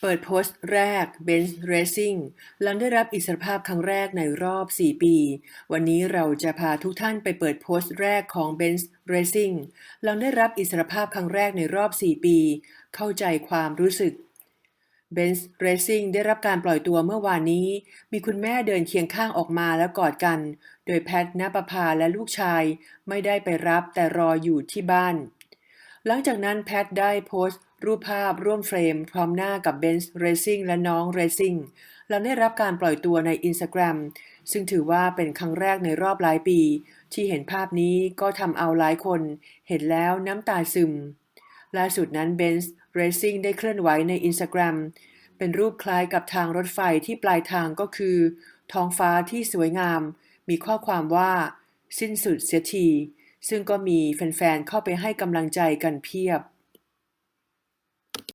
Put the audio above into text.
เปิดโพสต์แรก Benz Racing หลังได้รับอิสรภาพครั้งแรกในรอบ 4 ปี วันนี้เราจะพาทุกท่านไปเปิดโพสต์แรกของ Benz Racing หลังได้รับอิสรภาพครั้งแรกในรอบ 4 ปี เข้าใจความรู้สึก Benz Racing ได้รับการปล่อยตัวเมื่อวานนี้ มีคุณแม่เดินเคียงข้างออกมาแล้วกอดกัน โดยแพทณปภาและลูกชายไม่ได้ไปรับแต่รออยู่ที่บ้าน หลังจากนั้นแพทได้โพสต์ รูปภาพร่วมเฟรม พร้อมหน้ากับ Benz Racing และน้อง Racing หลังได้รับการปล่อยตัวใน Instagram ซึ่งถือว่าเป็นครั้งแรกในรอบหลายปี ที่เห็นภาพนี้ก็ทำเอาหลายคน เห็นแล้วน้ำตาซึม ล่าสุดนั้น Benz Racing ได้เคลื่อนไหวใน Instagram เป็นรูปคล้ายกับทางรถไฟที่ปลายทางก็คือ ท้องฟ้าที่สวยงาม มีข้อความว่า สิ้นสุดเสียที ซึ่งก็มีแฟนๆเข้าไปให้กำลังใจกันเพียบ